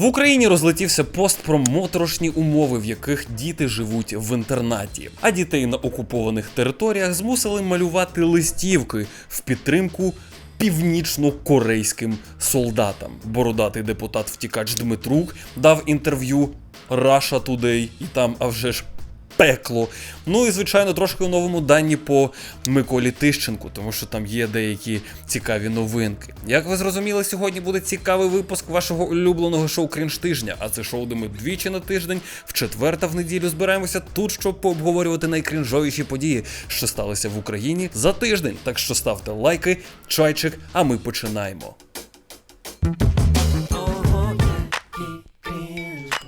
В Україні розлетівся пост про моторошні умови, в яких діти живуть в інтернаті, а дітей на окупованих територіях змусили малювати листівки в підтримку північно-корейським солдатам. Бородатий депутат втікач Дмитрук дав інтерв'ю Russia Today, і там, а вже ж. Пекло. Ну і звичайно, трошки у новому дані по Миколі Тищенку, тому що там є деякі цікаві новинки. Як ви зрозуміли, сьогодні буде цікавий випуск вашого улюбленого шоу Крінж тижня. А це шоу, де ми двічі на тиждень, в четвер та в неділю збираємося тут, щоб пообговорювати найкрінжовіші події, що сталися в Україні за тиждень. Так що ставте лайки, чайчик, а ми починаємо.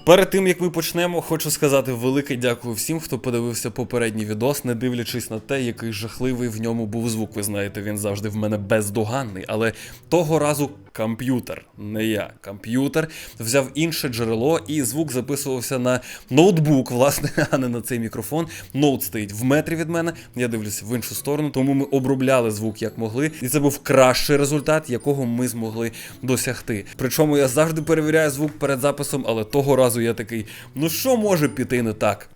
Перед тим як ми почнемо, хочу сказати велике дякую всім, хто подивився попередній відос, не дивлячись на те, який жахливий в ньому був звук. Ви знаєте, він завжди в мене бездоганний. Але того разу комп'ютер, не я, комп'ютер взяв інше джерело, і звук записувався на ноутбук, власне, а не на цей мікрофон. Ноут стоїть в метрі від мене. Я дивлюся в іншу сторону, тому ми обробляли звук як могли, і це був кращий результат, якого ми змогли досягти. Причому я завжди перевіряю звук перед записом, але того разу я такий: ну що може піти не так?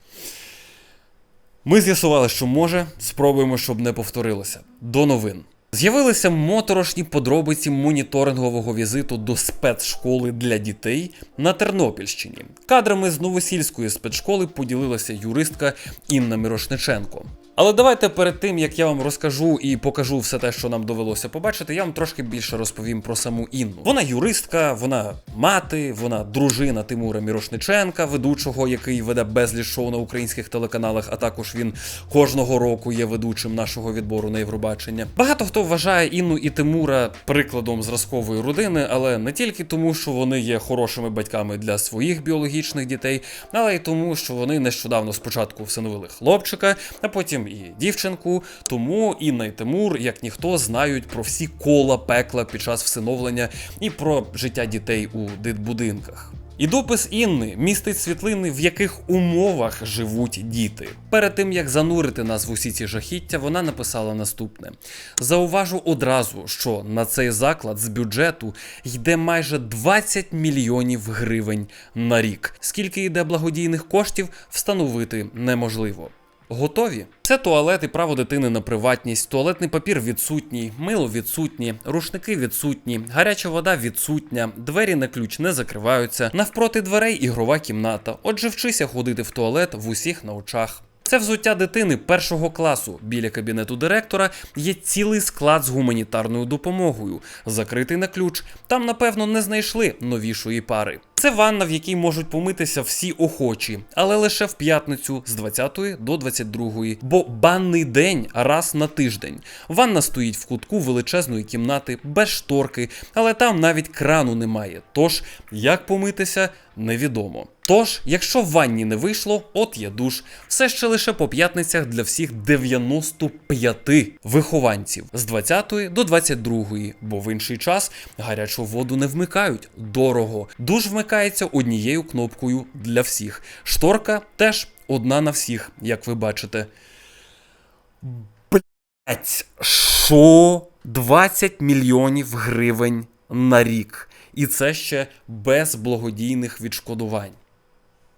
Ми з'ясували, що може, спробуємо, щоб не повторилося. До новин. З'явилися моторошні подробиці моніторингового візиту до спецшколи для дітей на Тернопільщині. Кадрами з новосільської спецшколи поділилася юристка Інна Мірошниченко. Але давайте перед тим як я вам розкажу і покажу все те, що нам довелося побачити, я вам трошки більше розповім про саму Інну. Вона юристка, вона мати, вона дружина Тимура Мірошниченка, ведучого, який веде безліч шоу на українських телеканалах, а також він кожного року є ведучим нашого відбору на Євробачення. Багато хто вважає Інну і Тимура прикладом зразкової родини, але не тільки тому, що вони є хорошими батьками для своїх біологічних дітей, але й тому, що вони нещодавно спочатку всиновили хлопчика, а потім і дівчинку. Тому Інна і Тимур, як ніхто, знають про всі кола пекла під час всиновлення і про життя дітей у дитбудинках. І допис Інни містить світлини, в яких умовах живуть діти. Перед тим як занурити нас в усі ці жахіття, вона написала наступне: зауважу одразу, що на цей заклад з бюджету йде майже 20 мільйонів гривень на рік. Скільки йде благодійних коштів, встановити неможливо. Готові? Це туалет і право дитини на приватність, туалетний папір відсутній, мило відсутні, рушники відсутні, гаряча вода відсутня, двері на ключ не закриваються, навпроти дверей ігрова кімната. Отже, вчися ходити в туалет в усіх на очах. Це взуття дитини першого класу. Біля кабінету директора є цілий склад з гуманітарною допомогою, закритий на ключ. Там, напевно, не знайшли новішої пари. Це ванна, в якій можуть помитися всі охочі, але лише в п'ятницю з 20 до 22, бо банний день раз на тиждень. Ванна стоїть в кутку величезної кімнати без шторки, але там навіть крану немає. Тож як помитися, невідомо. Тож, якщо в ванні не вийшло, от є душ. Все ще лише по п'ятницях для всіх 95 вихованців з 20 до 22, бо в інший час гарячу воду не вмикають. Дорого. Душ вмикається однією кнопкою для всіх. Шторка теж одна на всіх, як ви бачите. Блять, що 20 мільйонів гривень на рік. І це ще без благодійних відшкодувань.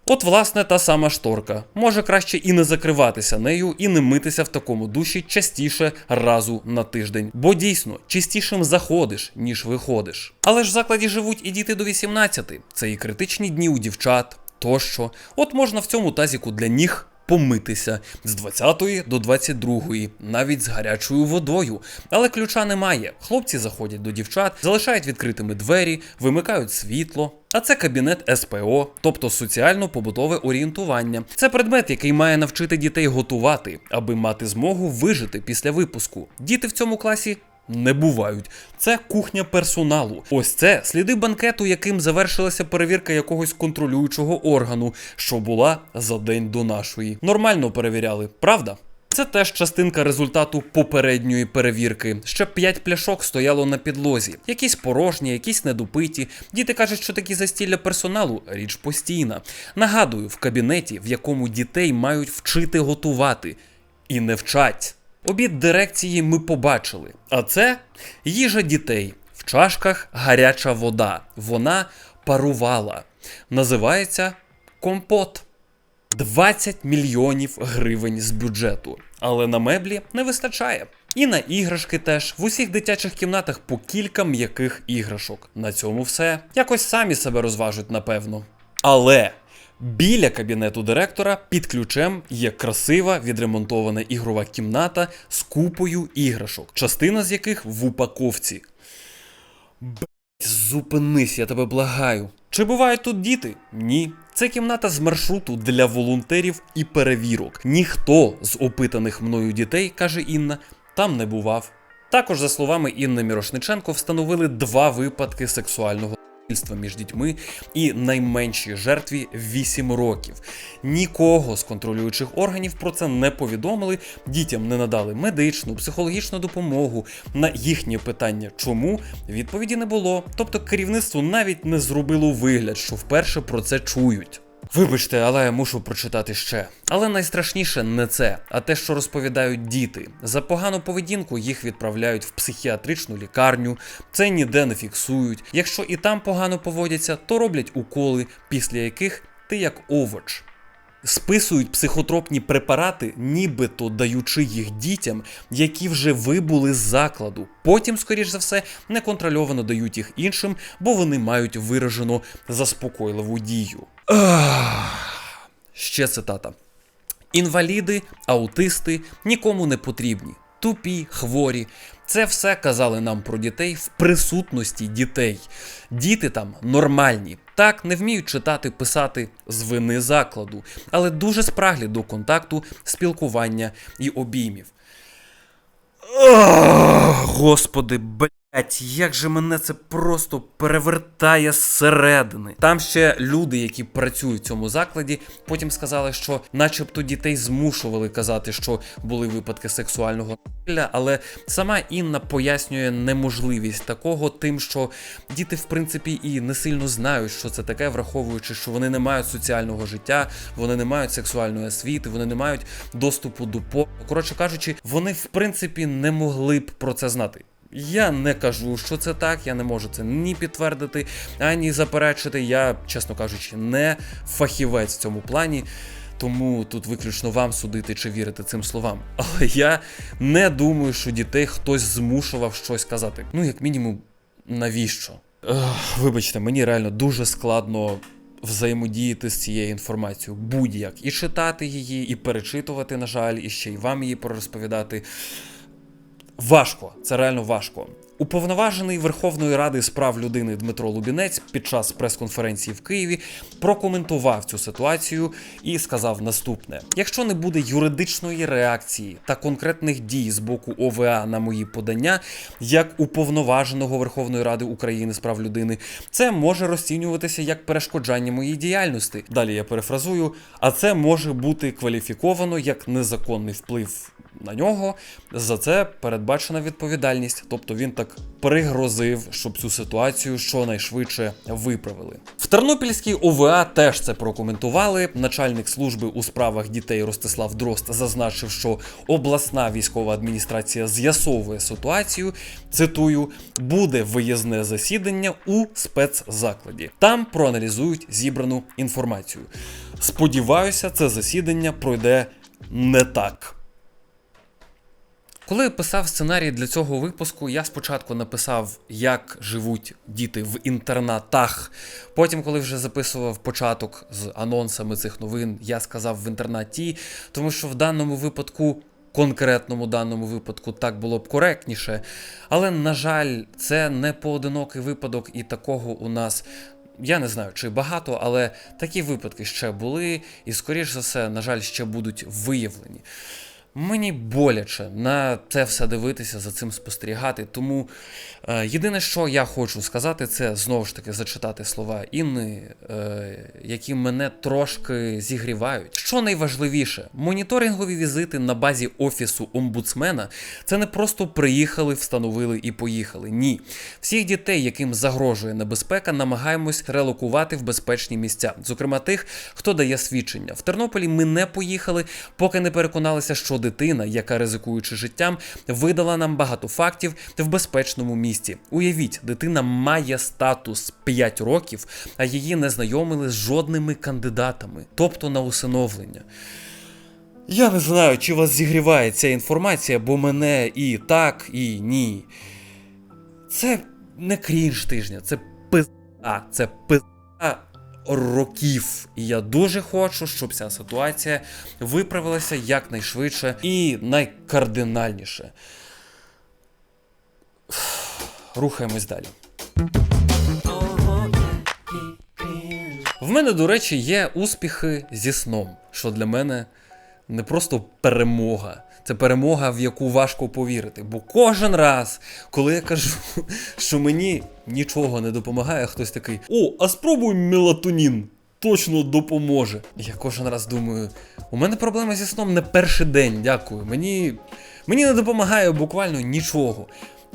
От, власне, та сама шторка. Може краще і не закриватися нею, і не митися в такому душі частіше разу на тиждень. Бо дійсно частішим заходиш, ніж виходиш. Але ж в закладі живуть і діти до 18. Це і критичні дні у дівчат тощо. От можна в цьому тазіку для ніг помитися з 20 до 22, навіть з гарячою водою. Але ключа немає. Хлопці заходять до дівчат, залишають відкритими двері, вимикають світло. А це кабінет СПО, тобто соціально-побутове орієнтування. Це предмет, який має навчити дітей готувати, аби мати змогу вижити після випуску. Діти в цьому класі не бувають. Це кухня персоналу. Ось це сліди банкету, яким завершилася перевірка якогось контролюючого органу, що була за день до нашої. Нормально перевіряли, правда? Це теж частинка результату попередньої перевірки. Ще п'ять пляшок стояло на підлозі, якісь порожні, якісь недопиті. Діти кажуть, що такі застілля персоналу річ постійна. Нагадую, в кабінеті, в якому дітей мають вчити готувати, і не вчать. Обід дирекції ми побачили. А це їжа дітей. В чашках гаряча вода. Вона парувала. Називається компот. 20 мільйонів гривень з бюджету. Але на меблі не вистачає. І на іграшки теж в усіх дитячих кімнатах по кілька м'яких іграшок. На цьому все. Якось самі себе розважуть, напевно. Але біля кабінету директора під ключем є красива відремонтована ігрова кімната з купою іграшок, частина з яких в упаковці. Б***ь, зупинись, я тебе благаю. Чи бувають тут діти? Ні. Це кімната з маршруту для волонтерів і перевірок. Ніхто з опитаних мною дітей, каже Інна, там не бував. Також, за словами Інни Мірошниченко, встановили два випадки сексуального між дітьми і найменшій жертві 8 років. Нікого з контролюючих органів про це не повідомили. Дітям не надали медичну, психологічну допомогу. На їхнє питання, чому відповіді не було. Тобто керівництво навіть не зробило вигляд, що вперше про це чують. Вибачте, але я мушу прочитати ще. Але найстрашніше не це, а те, що розповідають діти. За погану поведінку їх відправляють в психіатричну лікарню, це ніде не фіксують. Якщо і там погано поводяться, то роблять уколи, після яких ти як овоч. Списують психотропні препарати, нібито даючи їх дітям, які вже вибули з закладу. Потім, скоріш за все, неконтрольовано дають їх іншим, бо вони мають виражено заспокійливу дію. Ще цитата. Інваліди, аутисти нікому не потрібні. Тупі, хворі. Це все казали нам про дітей в присутності дітей. Діти там нормальні. Так, не вміють читати, писати з вини закладу, але дуже спраглі до контакту, спілкування і обіймів. Ах, Господи, блять, як же мене це просто перевертає зсередини. Там ще люди, які працюють в цьому закладі, потім сказали, що, начебто, дітей змушували казати, що були випадки сексуального насилля, але сама Інна пояснює неможливість такого, тим, що діти, в принципі, і не сильно знають, що це таке, враховуючи, що вони не мають соціального життя, вони не мають сексуальної освіти, вони не мають доступу до по. Коротше кажучи, вони в принципі не могли б про це знати. Я не кажу, що це так, я не можу це ні підтвердити, ані заперечити. Я, чесно кажучи, не фахівець в цьому плані. Тому тут виключно вам судити чи вірити цим словам. Але я не думаю, що дітей хтось змушував щось казати. Ну, як мінімум, навіщо? Ех, вибачте, мені реально дуже складно взаємодіяти з цією інформацією. Будь-як і читати її, і перечитувати, на жаль, і ще й вам її порозповідати. Важко, це реально важко. Уповноважений Верховної Ради з прав людини Дмитро Лубінець під час прес-конференції в Києві прокоментував цю ситуацію і сказав наступне: якщо не буде юридичної реакції та конкретних дій з боку ОВА на мої подання, як уповноваженого Верховної Ради України з прав людини, це може розцінюватися як перешкоджання моїй діяльності. Далі я перефразую, а це може бути кваліфіковано як незаконний вплив на нього. За це передбачена відповідальність, тобто він так пригрозив, щоб цю ситуацію щонайшвидше виправили. В Тернопільській ОВА теж це прокоментували. Начальник служби у справах дітей Ростислав Дрозд зазначив, що обласна військова адміністрація з'ясовує ситуацію. Цитую, буде виїзне засідання у спецзакладі. Там проаналізують зібрану інформацію. Сподіваюся, це засідання пройде не так. Коли писав сценарій для цього випуску, я спочатку написав, як живуть діти в інтернатах. Потім, коли вже записував початок з анонсами цих новин, я сказав в інтернаті, тому що в даному випадку. Конкретному даному випадку так було б коректніше, але на жаль, це не поодинокий випадок, і такого у нас я не знаю, чи багато, але такі випадки ще були, і скоріш за все, на жаль, ще будуть виявлені. Мені боляче на це все дивитися, за цим спостерігати. Тому е, єдине, що я хочу сказати, це знову ж таки зачитати слова Інни, е, які мене трошки зігрівають. Що найважливіше, моніторингові візити на базі офісу омбудсмена це не просто приїхали, встановили і поїхали. Ні, всіх дітей, яким загрожує небезпека, намагаємось релокувати в безпечні місця, зокрема тих, хто дає свідчення. В Тернополі ми не поїхали, поки не переконалися, що дитина, яка ризикуючи життям, видала нам багато фактів в безпечному місті. Уявіть, дитина має статус 5 років, а її не знайомили з жодними кандидатами, тобто на усиновлення. Я не знаю, чи вас зігріває ця інформація, бо мене і так, і ні. Це не крінж тижня, це пизда, це пизда років. І я дуже хочу, щоб ця ситуація виправилася якнайшвидше і найкардинальніше. Рухаємось далі. В мене, до речі, є успіхи зі сном, що для мене не просто перемога. Це перемога, в яку важко повірити. Бо кожен раз, коли я кажу, що мені нічого не допомагає, хтось такий: О, а спробуй мелатонін, точно допоможе. Я кожен раз думаю, у мене проблема зі сном не перший день, дякую. Мені, мені не допомагає буквально нічого.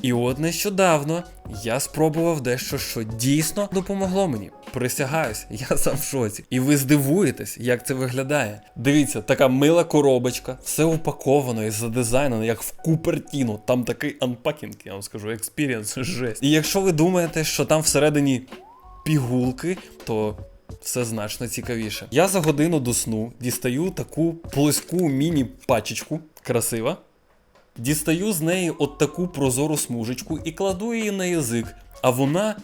І от нещодавно я спробував дещо, що дійсно допомогло мені. Присягаюсь, я сам в шоці. І ви здивуєтесь, як це виглядає. Дивіться, така мила коробочка, все упаковано і задизайнено, як в Купертіно. Там такий анпакінг, я вам скажу, експірієнс, жесть. І якщо ви думаєте, що там всередині пігулки, то все значно цікавіше. Я за годину до сну дістаю таку плоску міні-пачечку, красива. Дістаю з неї от таку прозору смужечку і кладу її на язик, а вона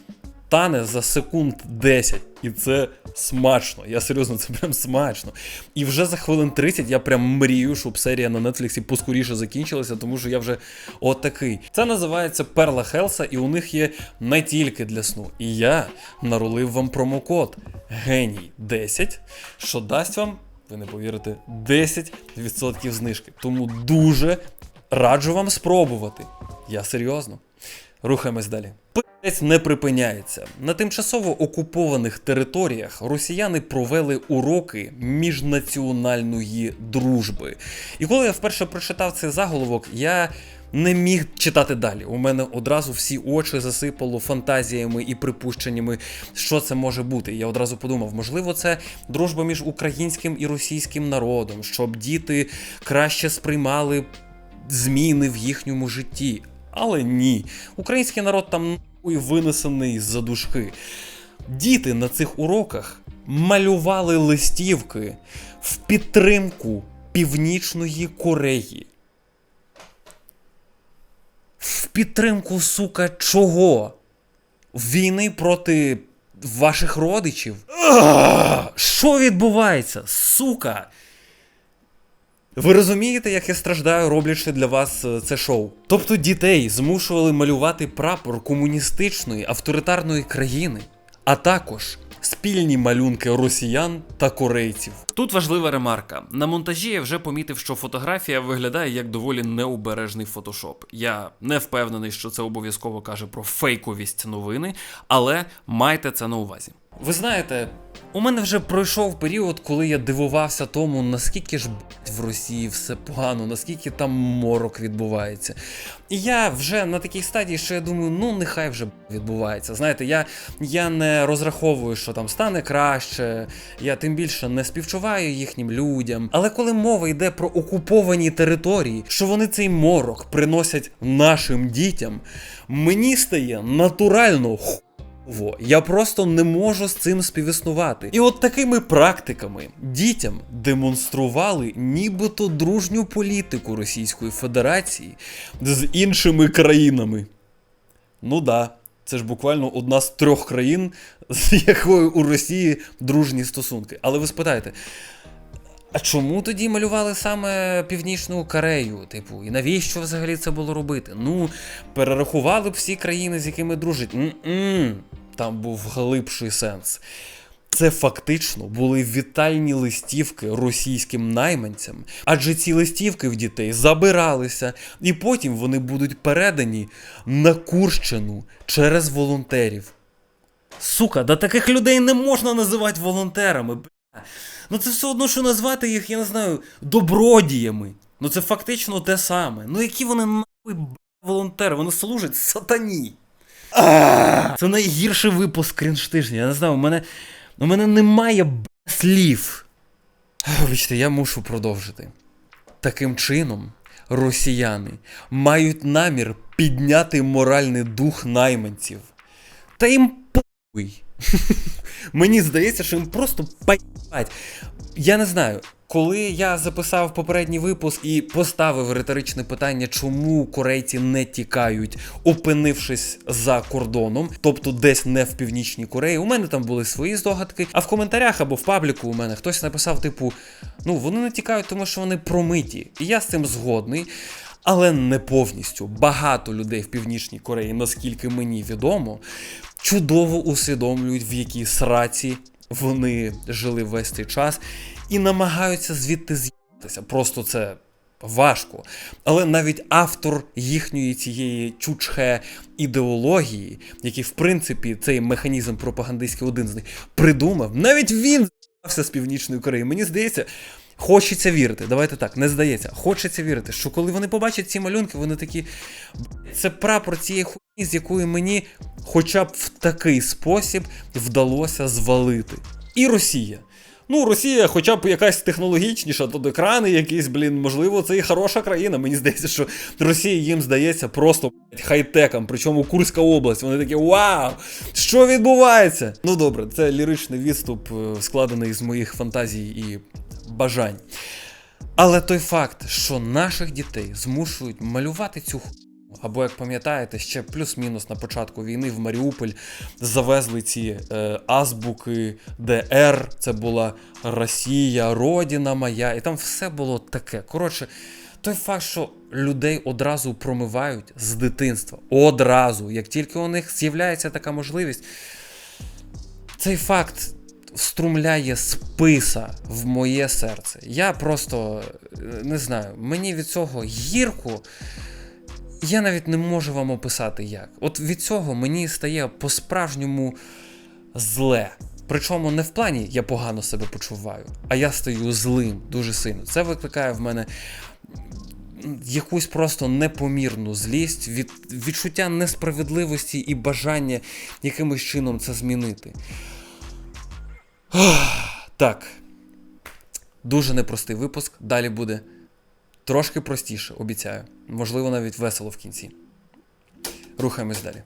тане за секунд 10. І це смачно. Я серйозно, це прям смачно. І вже за хвилин 30 я прям мрію, щоб серія на Нетфліксі поскоріше закінчилася, тому що я вже от. Це називається Перла Хелса, і у них є не тільки для сну. І я нарулив вам промокод Геній 10, що дасть вам. Ви не повірите, 10% знижки. Тому дуже раджу вам спробувати. Я серйозно. Рухаємось далі. Пиздець не припиняється. На тимчасово окупованих територіях росіяни провели уроки міжнаціональної дружби. І коли я вперше прочитав цей заголовок, я не міг читати далі. У мене одразу всі очі засипало фантазіями і припущеннями, що це може бути. Я одразу подумав, можливо, це дружба між українським і російським народом, щоб діти краще сприймали зміни в їхньому житті. Але ні, український народ там нахуй винесений з-за дужки. Діти на цих уроках малювали листівки в підтримку Північної Кореї. В підтримку, сука, чого? Війни проти ваших родичів? Що відбувається, сука? Ви розумієте, як я страждаю, роблячи для вас е, це шоу? Тобто дітей змушували малювати прапор комуністичної авторитарної країни, а також спільні малюнки росіян та корейців. Тут важлива ремарка. На монтажі я вже помітив, що фотографія виглядає як доволі необережний фотошоп. Я не впевнений, що це обов'язково каже про фейковість новини, але майте це на увазі. Ви знаєте, у мене вже пройшов період, коли я дивувався тому, наскільки ж в Росії все погано, наскільки там морок відбувається. І я вже на такій стадії, що я думаю, ну нехай вже відбувається. Знаєте, я, я не розраховую, що там стане краще, я тим більше не співчуваю їхнім людям. Але коли мова йде про окуповані території, що вони цей морок приносять нашим дітям, мені стає натурально. Во, я просто не можу з цим співіснувати. І от такими практиками дітям демонстрували нібито дружню політику Російської Федерації з іншими країнами. Ну да, це ж буквально одна з трьох країн, з якою у Росії дружні стосунки. Але ви спитаєте. А чому тоді малювали саме Північну Корею? Типу, і навіщо взагалі це було робити? Ну, перерахували б всі країни, з якими дружить. М-м, там був глибший сенс. Це фактично були вітальні листівки російським найманцям, адже ці листівки в дітей забиралися, і потім вони будуть передані на Курщину через волонтерів. Сука, да таких людей не можна називати волонтерами. Ну це все одно, що назвати їх, я не знаю, добродіями. Ну це фактично те саме. Ну які вони нахуй волонтери, вони служать сатані. Це найгірший випуск крінштижня. Я не знаю, у мене, у мене немає б... слів. Вибачте, я мушу продовжити. Таким чином, росіяни мають намір підняти моральний дух найманців. Та їм похуй. Мені здається, що їм просто пать. Я не знаю. Коли я записав попередній випуск і поставив риторичне питання, чому корейці не тікають, опинившись за кордоном, тобто десь не в північній Кореї, у мене там були свої здогадки. А в коментарях або в пабліку у мене хтось написав: типу, ну вони не тікають, тому що вони промиті. І я з цим згодний. Але не повністю. Багато людей в Північній Кореї, наскільки мені відомо, чудово усвідомлюють, в якій сраці вони жили весь цей час, і намагаються звідти з'їхатися. Просто це важко. Але навіть автор їхньої цієї чучхе ідеології, який, в принципі, цей механізм пропагандистський один з них придумав, навіть він з з Північної Кореї. Мені здається. Хочеться вірити, давайте так, не здається. Хочеться вірити, що коли вони побачать ці малюнки, вони такі. Це прапор цієї хуйні, з якої мені хоча б в такий спосіб вдалося звалити. І Росія. Ну, Росія, хоча б якась технологічніша, тут екрани якісь, блін, можливо, це і хороша країна. Мені здається, що Росія їм здається просто хай-теком, причому Курська область. Вони такі вау! Що відбувається? Ну добре, це ліричний відступ, е, складений з моїх фантазій і бажань. Але той факт, що наших дітей змушують малювати цю хуйню, або, як пам'ятаєте, ще плюс-мінус на початку війни в Маріуполь завезли ці е, азбуки ДР, це була Росія, Родина моя, і там все було таке. Коротше, той факт, що людей одразу промивають з дитинства. Одразу, як тільки у них з'являється така можливість, цей факт струмляє списа в моє серце. Я просто е, не знаю, мені від цього гірко. Я навіть не можу вам описати як. От від цього мені стає по-справжньому зле. Причому не в плані я погано себе почуваю, а я стаю злим дуже сильно. Це викликає в мене якусь просто непомірну злість, від, відчуття несправедливості і бажання якимось чином це змінити. Так. Дуже непростий випуск. Далі буде трошки простіше, обіцяю. Можливо, навіть весело в кінці. Рухаємось далі.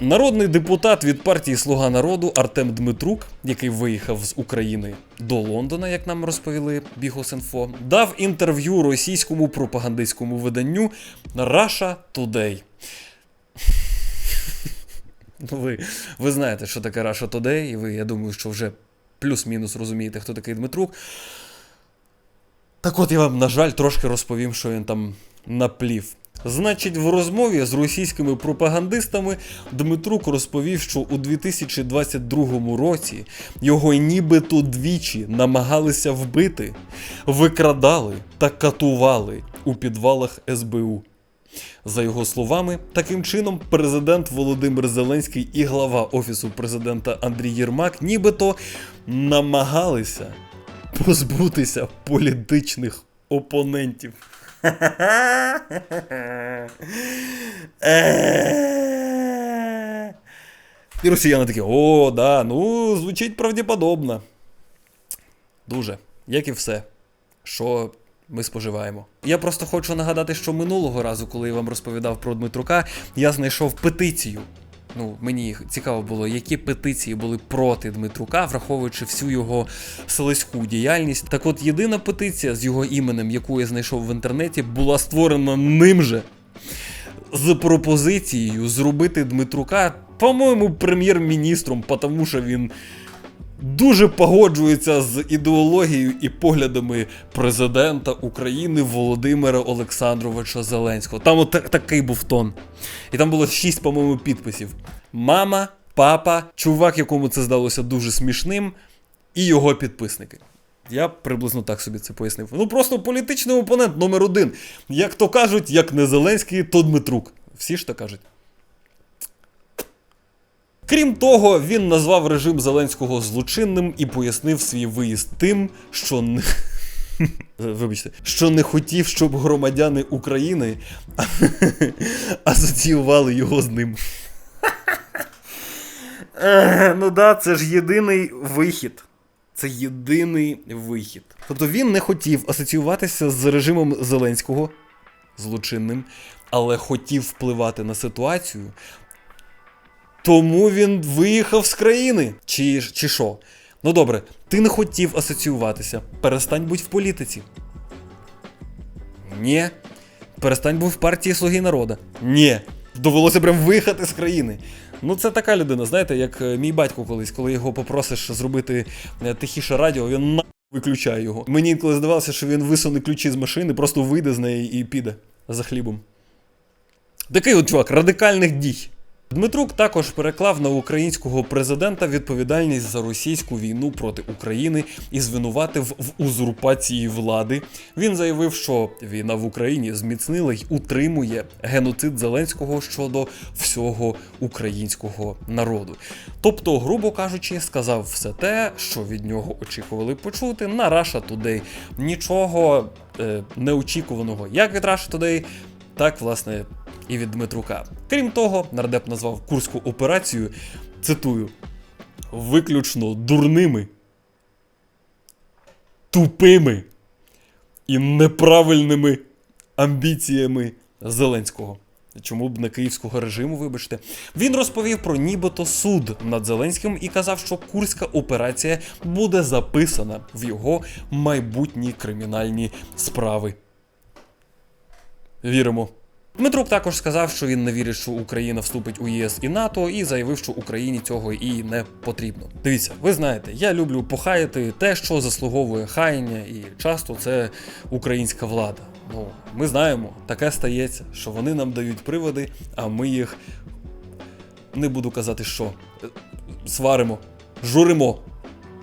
Народний депутат від партії Слуга народу Артем Дмитрук, який виїхав з України до Лондона, як нам розповіли Бігус.Інфо, дав інтерв'ю російському пропагандистському виданню Russia Today. Ну, ви, ви знаєте, що таке Russia Today, і ви, я думаю, що вже плюс-мінус розумієте, хто такий Дмитрук. Так от я вам, на жаль, трошки розповім, що він там наплів. Значить, в розмові з російськими пропагандистами Дмитрук розповів, що у 2022 році його нібито двічі намагалися вбити, викрадали та катували у підвалах СБУ. За його словами, таким чином президент Володимир Зеленський і глава Офісу президента Андрій Єрмак нібито намагалися позбутися політичних опонентів. І росіяни такі, о, да, ну, звучить правдеподобно. Дуже, як і все, що ми споживаємо. Я просто хочу нагадати, що минулого разу, коли я вам розповідав про Дмитрука, я знайшов петицію. Ну, мені цікаво було, які петиції були проти Дмитрука, враховуючи всю його селиську діяльність. Так от єдина петиція з його іменем, яку я знайшов в інтернеті, була створена ним же з пропозицією зробити Дмитрука, по-моєму, прем'єр-міністром, тому що він дуже погоджується з ідеологією і поглядами президента України Володимира Олександровича Зеленського. Там от такий був тон. І там було шість, по-моєму, підписів: мама, папа, чувак, якому це здалося дуже смішним, і його підписники. Я приблизно так собі це пояснив. Ну просто політичний опонент номер один. Як то кажуть, як не Зеленський, то Дмитрук. Всі ж так кажуть. Крім того, він назвав режим Зеленського злочинним і пояснив свій виїзд тим, що не. Вибачте, що не хотів, щоб громадяни України асоціювали його з ним. Ну да, це ж єдиний вихід. Це єдиний вихід. Тобто він не хотів асоціюватися з режимом Зеленського злочинним, але хотів впливати на ситуацію. Тому він виїхав з країни. Чи, чи що? Ну добре, ти не хотів асоціюватися. Перестань будь в політиці. Ні. Перестань був в партії Слуги народа. Ні. Довелося прям виїхати з країни. Ну, це така людина, знаєте, як е, мій батько колись, коли його попросиш зробити е, тихіше радіо, він на виключає його. Мені інколи здавалося, що він висуне ключі з машини, просто вийде з неї і піде за хлібом. Такий от чувак, радикальних дій. Дмитрук також переклав на українського президента відповідальність за російську війну проти України і звинуватив в узурпації влади. Він заявив, що війна в Україні зміцнила й утримує геноцид Зеленського щодо всього українського народу. Тобто, грубо кажучи, сказав все те, що від нього очікували почути на Russia Today. Нічого е, неочікуваного як від Russia Today, так власне і від Дмитрука. Крім того, нардеп назвав курську операцію, цитую, виключно дурними, тупими і неправильними амбіціями Зеленського. Чому б не київського режиму, вибачте, він розповів про нібито суд над Зеленським і казав, що курська операція буде записана в його майбутні кримінальні справи. Віримо. Дмитрук також сказав, що він не вірить, що Україна вступить у ЄС і НАТО, і заявив, що Україні цього і не потрібно. Дивіться, ви знаєте, я люблю похаяти те, що заслуговує хаяння, і часто це українська влада. Ну, ми знаємо, таке стається, що вони нам дають приводи, а ми їх не буду казати, що е, сваримо, журимо.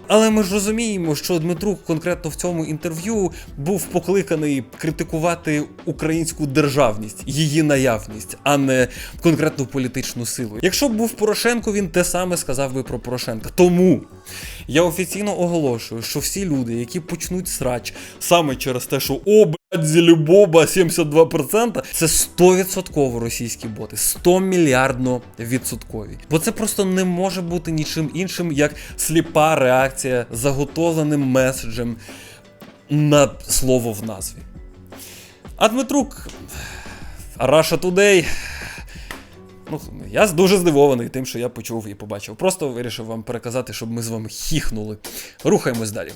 Але ми ж розуміємо, що Дмитрук конкретно в цьому інтерв'ю був покликаний критикувати українську державність, її наявність, а не конкретну політичну силу. Якщо б був Порошенко, він те саме сказав би про Порошенка. Тому я офіційно оголошую, що всі люди, які почнуть срач саме через те, що о, Зелюбоба 72%, це 100% російські боти, 100 мільярдно відсоткові. Бо це просто не може бути нічим іншим, як сліпа реакція заготовленим меседжем на слово в назві. А Дмитрук Russia Today. Ну, я дуже здивований тим, що я почув і побачив. Просто вирішив вам переказати, щоб ми з вами хіхнули. Рухаємось далі.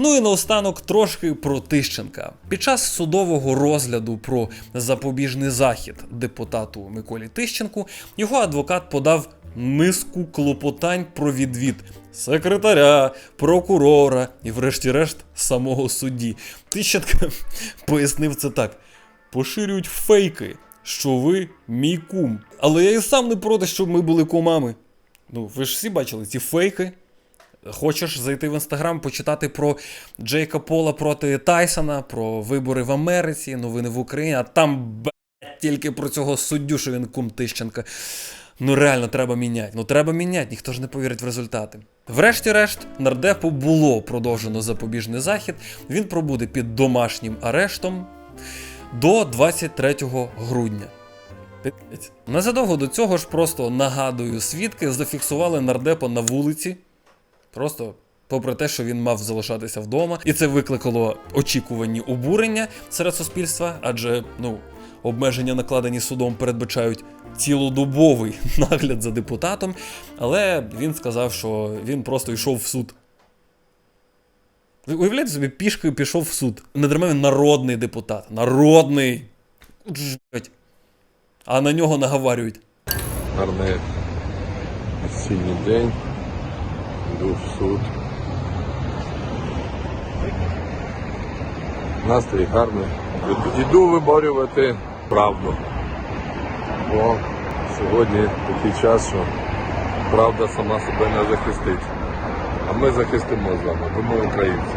Ну і наостанок трошки про Тищенка. Під час судового розгляду про запобіжний захід депутату Миколі Тищенку його адвокат подав низку клопотань про відвід секретаря, прокурора і, врешті-решт, самого судді. Тищенка пояснив це так: поширюють фейки, що ви мій кум. Але я і сам не проти, щоб ми були кумами. Ну, ви ж всі бачили ці фейки. Хочеш зайти в інстаграм, почитати про Джейка Пола проти Тайсона, про вибори в Америці, новини в Україні, а там блядь, тільки про цього суддю, що він кум Тищенка. Ну реально треба міняти. Ну треба міняти, ніхто ж не повірить в результати. Врешті-решт, нардепу було продовжено запобіжний захід. Він пробуде під домашнім арештом до 23 грудня. Незадовго до цього ж просто нагадую, свідки зафіксували нардепа на вулиці. Просто попри те, що він мав залишатися вдома, і це викликало очікувані обурення серед суспільства, адже ну, обмеження, накладені судом, передбачають цілодобовий нагляд за депутатом. Але він сказав, що він просто йшов в суд. Уявляєте собі, пішки пішов в суд. Не дарма він народний депутат. Народний. А на нього наговарюють. гарний осінній день. Йду в суд. Настрій гарний. Іду виборювати правду. Бо сьогодні такий час, що правда сама себе не захистить. А ми захистимо з вами, бо ми українці.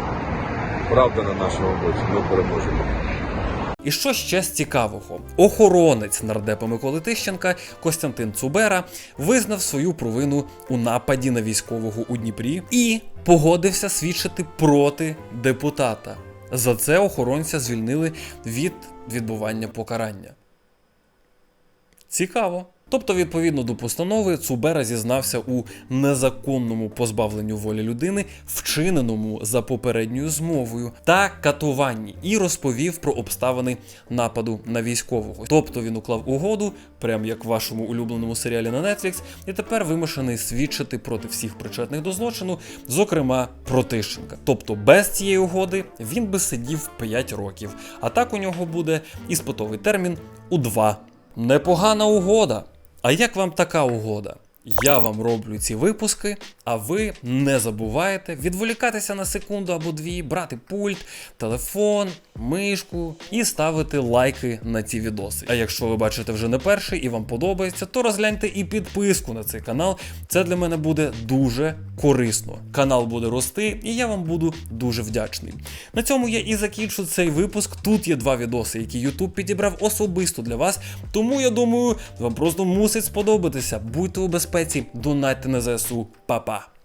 Правда на нашому боці, ми переможемо. І що ще з цікавого? Охоронець нардепа Миколи Тищенка Костянтин Цубера визнав свою провину у нападі на військового у Дніпрі і погодився свідчити проти депутата. За це охоронця звільнили від відбування покарання. Цікаво. Тобто, відповідно до постанови, Цубера зізнався у незаконному позбавленню волі людини, вчиненому за попередньою змовою та катуванні, і розповів про обставини нападу на військового. Тобто він уклав угоду, прям як в вашому улюбленому серіалі на Netflix, і тепер вимушений свідчити проти всіх причетних до злочину, зокрема про Тищенка. Тобто без цієї угоди він би сидів 5 років, а так у нього буде іспитовий термін у 2. Непогана угода. А як вам така угода? Я вам роблю ці випуски, а ви не забуваєте відволікатися на секунду або дві, брати пульт, телефон, мишку і ставити лайки на ці відоси. А якщо ви бачите вже не перший і вам подобається, то розгляньте і підписку на цей канал. Це для мене буде дуже корисно. Канал буде рости, і я вам буду дуже вдячний. На цьому я і закінчу цей випуск. Тут є два відоси, які YouTube підібрав особисто для вас. Тому я думаю, вам просто мусить сподобатися. Будьте у безпеці, донатьте на ЗСУ. Па-па!